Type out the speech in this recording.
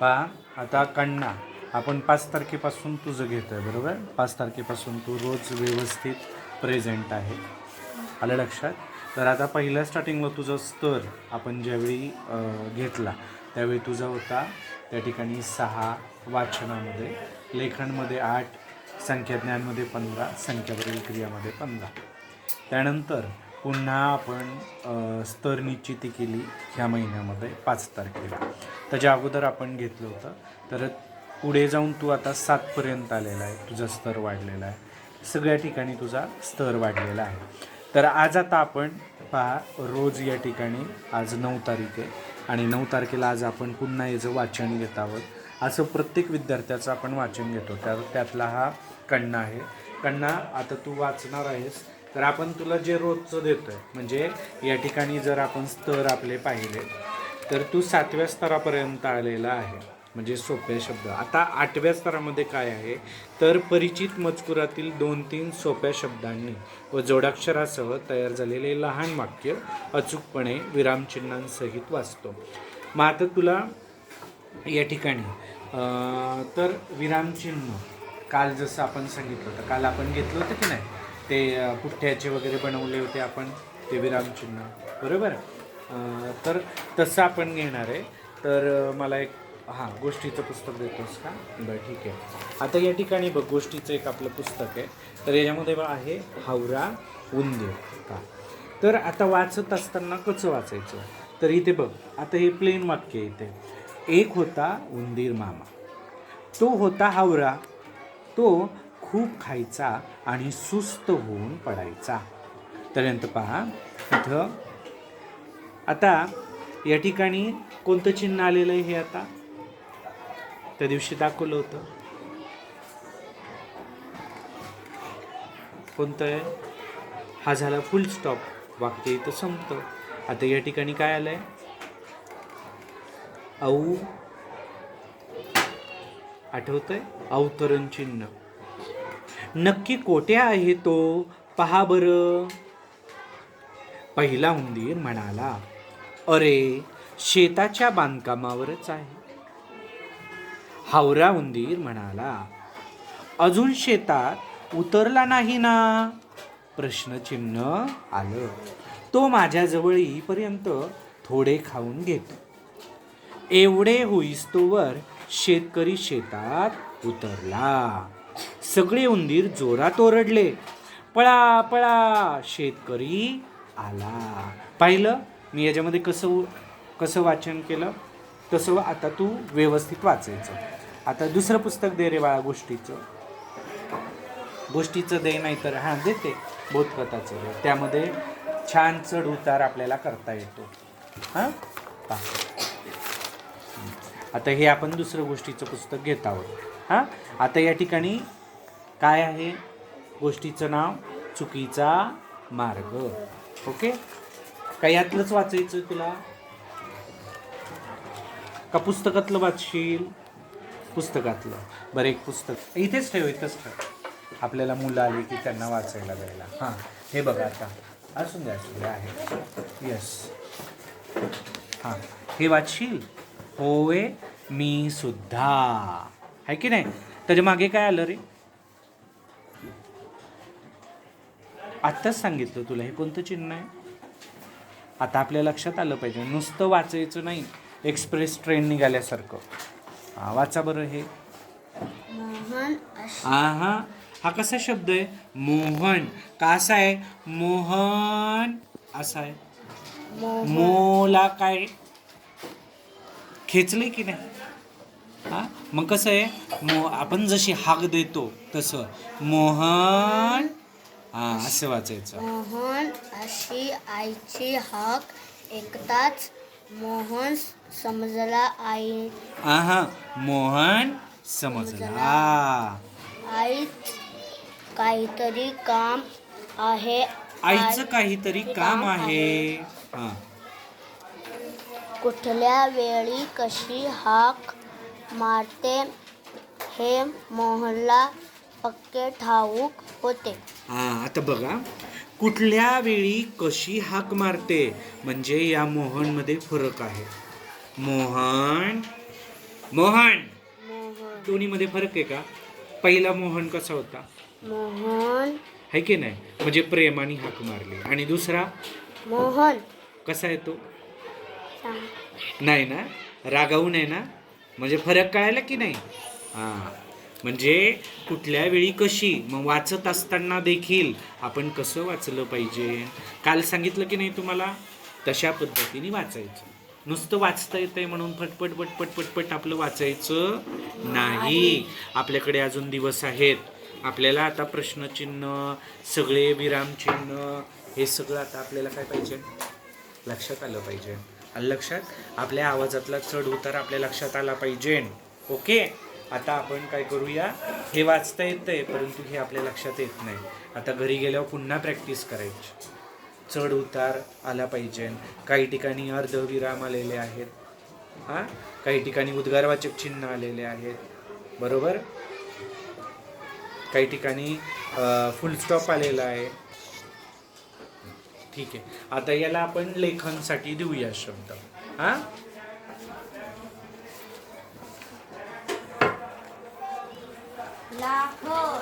पहा आता कण्णा. आपण पाच तारखेपासून तुझं घेतो आहे बरोबर? पाच तारखेपासून तू रोज व्यवस्थित प्रेझेंट आहे. आलं लक्षात? तर आता पहिल्या स्टार्टिंगला तुझा स्तर आपण ज्यावेळी घेतला त्यावेळी तुझा होता त्या ठिकाणी सहा वाचनामध्ये लेखनमध्ये आठ संख्याज्ञानमध्ये पंधरा संख्यावरील क्रियामध्ये पंधरा. त्यानंतर पुन्हा आपण स्तर निश्चिती केली ह्या महिन्यामध्ये पाच तारखेला. त्याच्या अगोदर आपण घेतलं होतं. तर पुढे जाऊन तू आता सातपर्यंत आलेला आहे. तुझा स्तर वाढलेला आहे. सगळ्या ठिकाणी तुझा स्तर वाढलेला आहे. तर आज आता आपण पहा रोज या ठिकाणी आज नऊ तारीख आहे. आणि नऊ तारखेला आज आपण पुन्हा याचं वाचन घेत आहोत. असं प्रत्येक विद्यार्थ्याचं आपण वाचन घेतो. त्या त्यातला हा कण्णा आहे. कण्णा आता तू वाचणार आहेस. तर आपण तुला जे रोजचं देतो आहे म्हणजे या ठिकाणी जर आपण स्तर आपले पाहिले तर तू सातव्या स्तरापर्यंत आलेला आहे म्हणजे सोपे शब्द. आता आठव्या स्तरामध्ये काय आहे? तर परिचित मजकुरातील दोन तीन सोप्या शब्दांनी व जोडाक्षरासह तयार झालेले लहान वाक्य अचूकपणे विरामचिन्हांसहित वाचतो. मग आता तुला या ठिकाणी तर विरामचिन्ह काल जसं आपण सांगितलं होतं काल आपण घेतलं होतं की नाही? ते पुठ्ठ्याचे वगैरे बनवले होते आपण ते विरामचिन्ह. बरोबर? तर तसं आपण घेणार आहे. तर मला एक हां गोष्टीचं पुस्तक देतोस का? बरं ठीक आहे. आता या ठिकाणी बघ गोष्टीचं एक आपलं पुस्तक आहे. तर याच्यामध्ये आहे हावरा उंदीर. का तर आता वाचत असताना कसं वाचायचं? तर इथे बघ आता हे प्लेन वाक्य इथे. एक होता उंदीर मामा. तो होता हावरा. तो खूप खायचा आणि सुस्त होऊन पडायचा. त्यानंतर पहा इथं. आता या ठिकाणी कोणतं चिन्ह आलेलं आहे हे आता? त्या दिवशी दाखवलं होतं. कोणतं आहे? हा झाला फुल स्टॉप वाक्य इथं संपतं. आता या ठिकाणी काय आलं आहे औ. आठवतंय? अवतरण चिन्ह. नक्की कोठे आहे तो? पहा बरं. पहिला उंदीर म्हणाला अरे शेताच्या बांधकामावरच आहे. हावरा उंदीर म्हणाला अजून शेतात उतरला नाही ना? प्रश्नचिन्ह आलं. तो माझ्याजवळ येईपर्यंत थोडे खाऊन घेतो. एवढे होईस्तोवर शेतकरी शेतात उतरला. सगळे उंदीर जोरात ओरडले. पळा पळा शेतकरी आला. पाहिलं? मी याच्यामध्ये कसं कसं वाचन केलं? तसं आता तू व्यवस्थित वाचायचं. आता दुसरं पुस्तक दे रे बाळा गोष्टीचं. गोष्टीचं दे नाही तर हां देते. बोधकथाचं दे. त्यामध्ये छान चढ उतार आपल्याला करता येतो. हां? आता हे आपण दुसरं गोष्टीचं पुस्तक घेत आहोत. हां? आता या ठिकाणी काय आहे? गोष्टीचं नाव चुकीचा मार्ग. ओके? का यातलंच वाचायचं तुला? का पुस्तकातलं वाचशील? पुस्तकातलं. बरं एक पुस्तक. इथेच ठेव इथंच ठेव. आपल्याला मुलं आली की त्यांना वाचायला द्यायला. हां हे बघा आता. असून द्या असून द्या. आहे. यस हां. हे वाचशील? होय मी सुद्धा. आहे की नाही? त्याच्यामागे काय आलं रे? आत्ताच सांगितलं तुला हे कोणतं चिन्ह आहे? आता आपल्या लक्षात आलं पाहिजे. नुसतं वाचायचं नाही एक्सप्रेस ट्रेन निघाल्यासारखं. हा वाचा बरं हे. हा हा. हा कसा शब्द आहे? मोहन. का असा आहे? मोहन. असा आहे. मोला काय? खेचले की नाही? हा? मग कसं आहे? मो आपण जशी हाक देतो तसं. मोहन हा असं वाचायचं. मोहन अशी आईची हाक ऐकताच मोहन समजला आई. हा मोहन समजला. आईच काहीतरी काम आहे. आईचं काहीतरी काम आहे. हा. कुठल्या वेळी कशी हाक मारते. हे मोहनला पक्के ठाऊक होते. हा आता बघा. कुठल्या वेळी कशी हाक मारते? म्हणजे या मोहनमध्ये फरक आहे. मोहन मोहन! मोहन. दोन्हीमध्ये फरक आहे का? पहिला मोहन कसा होता? मोहन. है की नाही? म्हणजे प्रेमाने हाक मारली. आणि दुसरा? मोहन. कसा येतो नाही ना? रागावून आहे ना? म्हणजे फरक कळायला की नाही? हां. म्हणजे कुठल्या वेळी कशी? मग वाचत असताना देखील आपण कसं वाचलं पाहिजे? काल सांगितलं की नाही तुम्हाला? तशा पद्धतीने वाचायचं. नुसतं वाचता येतंय म्हणून फटपट पटपट पटपट आपलं वाचायचं नाही. आपल्याकडे अजून दिवस आहेत. आपल्याला आता प्रश्नचिन्ह सगळे विरामचिन्ह हे सगळं आता आपल्याला काय पाहिजे? लक्षात आलं पाहिजे. लक्षात आपल्या आवाजातला चढ उतार आपल्या लक्षात आला पाहिजे. ओके? आता आपण काय करूया? हे वाचता येतंय परंतु हे आपल्या लक्षात येत नाही. आता घरी गेल्यावर पुन्हा प्रॅक्टिस करायची. चढ उतार आला पाहिजे. काही ठिकाणी अर्धविराम आलेले आहेत. हां? काही ठिकाणी उद्गारवाचक चिन्ह आलेले आहेत. बरोबर? काही ठिकाणी फुल स्टॉप आलेला आहे. ठीक आहे. आता याला आपण लेखनसाठी देऊया शब्द. हा? लाखो.